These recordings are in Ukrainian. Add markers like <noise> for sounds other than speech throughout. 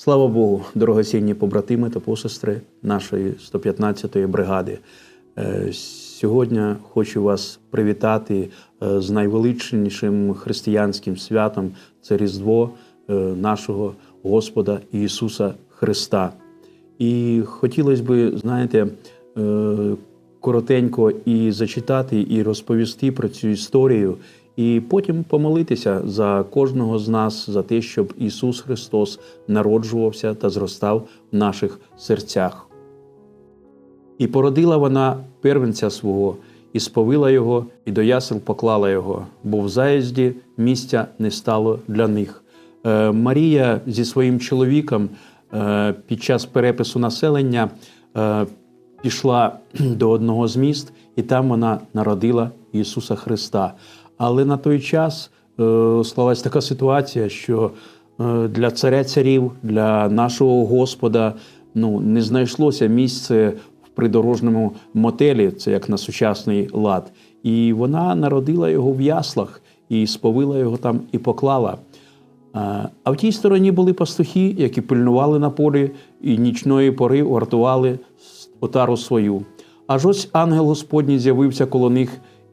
Слава Богу, дорогоцінні побратими та посестри нашої 115-ї бригади. Е, Сьогодні хочу вас привітати е, з найвеличнішим християнським святом це Різдво е, нашого Господа Ісуса Христа. І хотілося б, знаєте, коротенько і зачитати, і розповісти про цю історію, і потім помолитися за кожного з нас за те, щоб Ісус Христос народжувався та зростав в наших серцях. І породила вона первенця свого, і сповила його, і до ясел поклала його, бо в заїзді місця не стало для них. Е, Марія зі своїм чоловіком е, під час перепису населення е, пішла <clears throat> до одного з міст, і там вона народила Ісуса Христа. Але на той час е, склалась така ситуація, що е, для царя царів, для нашого Господа ну, не знайшлося місце в придорожному мотелі, це як на сучасний лад. І вона народила його в яслах і сповила його там і поклала. А а в тій стороні були пастухи, які пильнували на полі і нічної пори вартували отару свою. Аж ось ангел Господній з'явився коло них,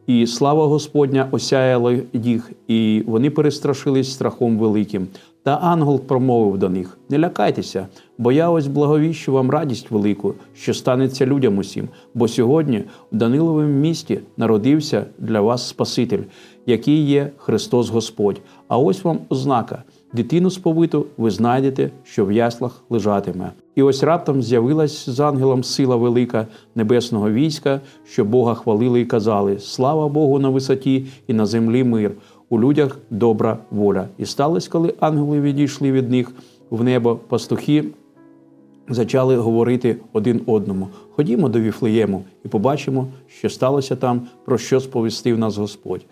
і слава Господня осяяла їх, і вони перестрашились страхом великим. Та ангел промовив до них: Не лякайтеся, бо я ось благовіщу вам радість велику, що станеться людям усім. Бо сьогодні в Даниловому місті народився для вас Спаситель, який є Христос Господь. А ось вам ознака: дитину сповиту ви знайдете, що в яслах лежатиме. І ось раптом з'явилась з ангелом сила велика небесного війська, що Бога хвалили і казали: Слава Богу на висоті і на землі мир, у людях добра воля. І сталося, коли ангели відійшли від них в небо, пастухи почали говорити один одному: Ходімо до Віфлеєму і побачимо, що сталося там, про що сповістив нас Господь.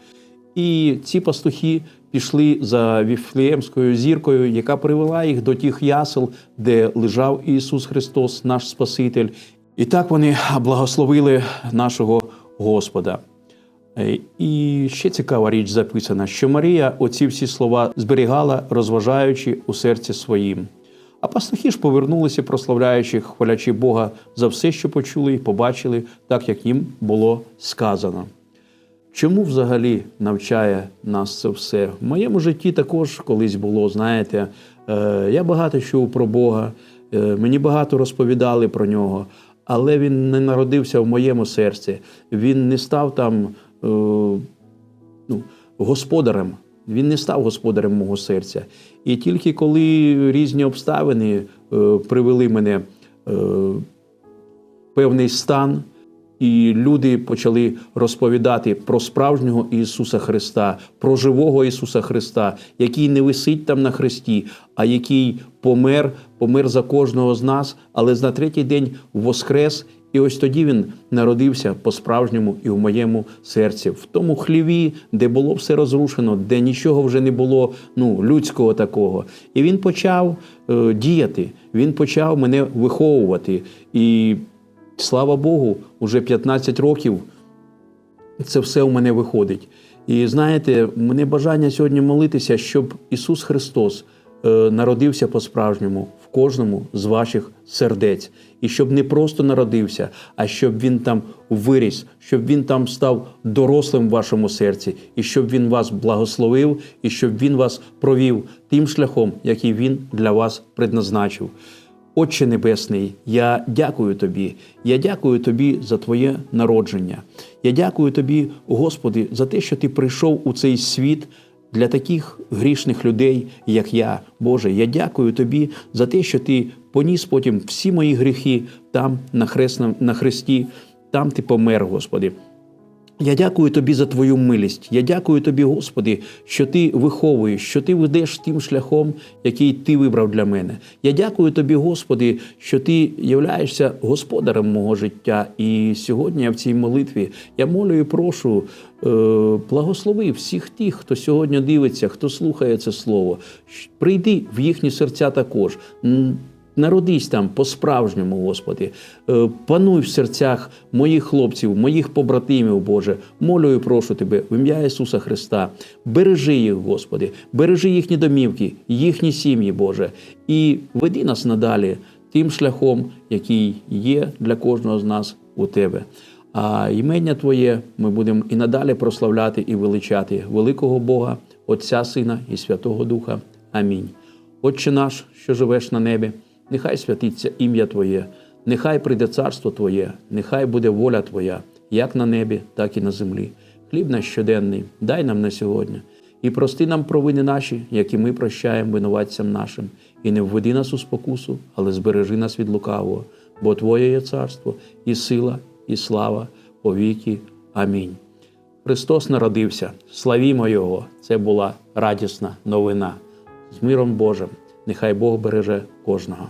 І ці пастухи пішли за Віфлеємською зіркою, яка привела їх до тих ясел, де лежав Ісус Христос, наш Спаситель. І так вони благословили нашого Господа. Е, І ще цікава річ записана, що Марія оці всі слова зберігала, розважаючи у серці своїм. А пастухи ж повернулися, прославляючи, хвалячи Бога за все, що почули і побачили, так як їм було сказано. Чому взагалі навчає нас це все? В моєму житті також колись було, знаєте, е, я багато чув про Бога, е, мені багато розповідали про нього, але він не народився в моєму серці. Він не став там е, ну, господарем. Він не став господарем мого серця. І тільки коли різні обставини привели мене в певний стан, і люди почали розповідати про справжнього Ісуса Христа, про живого Ісуса Христа, який не висить там на хресті, а який помер, помер за кожного з нас, але на третій день воскрес. І ось тоді він народився по-справжньому і в моєму серці, в тому хліві, де було все розрушено, де нічого вже не було ну, людського такого. І він почав е, діяти, він почав мене виховувати. І слава Богу, уже 15 років це все у мене виходить. І знаєте, мене бажання сьогодні молитися, щоб Ісус Христос е, народився по-справжньому в кожному з ваших сердець. І щоб не просто народився, а щоб він там виріс, щоб він там став дорослим в вашому серці, і щоб він вас благословив, і щоб він вас провів тим шляхом, який він для вас предназначив. Отче Небесний, я дякую Тобі. Я дякую Тобі за Твоє народження. Я дякую Тобі, Господи, за те, що Ти прийшов у цей світ для таких грішних людей, як я. Боже, я дякую Тобі за те, що Ти поніс потім всі мої гріхи там, на, хресному, на хресті, там Ти помер, Господи. Я дякую тобі за твою милість. Я дякую тобі, Господи, що ти виховуєш, що ти ведеш тим шляхом, який ти вибрав для мене. Я дякую тобі, Господи, що ти являєшся господарем мого життя. І сьогодні я в цій молитві я молю і прошу, е, благослови всіх тих, хто сьогодні дивиться, хто слухає це слово. Прийди в їхні серця також. Народись там по-справжньому, Господи. Е, Пануй в серцях моїх хлопців, моїх побратимів, Боже. Молю і прошу Тебе в ім'я Ісуса Христа. Бережи їх, Господи, бережи їхні домівки, їхні сім'ї, Боже, і веди нас надалі тим шляхом, який є для кожного з нас у Тебе. А імення Твоє ми будемо і надалі прославляти і величати великого Бога, Отця Сина і Святого Духа. Амінь. Отче наш, що живеш на небі, нехай святиться ім'я Твоє, нехай прийде царство Твоє, нехай буде воля Твоя, як на небі, так і на землі. Хліб наш щоденний, дай нам на сьогодні. І прости нам провини наші, які ми прощаємо винуватцям нашим, і не введи нас у спокусу, але збережи нас від лукавого, бо Твоє є царство, і сила, і слава повіки. Амінь. Христос народився, славімо Його! Це була радісна новина. З миром Божим. Нехай Бог береже кожного.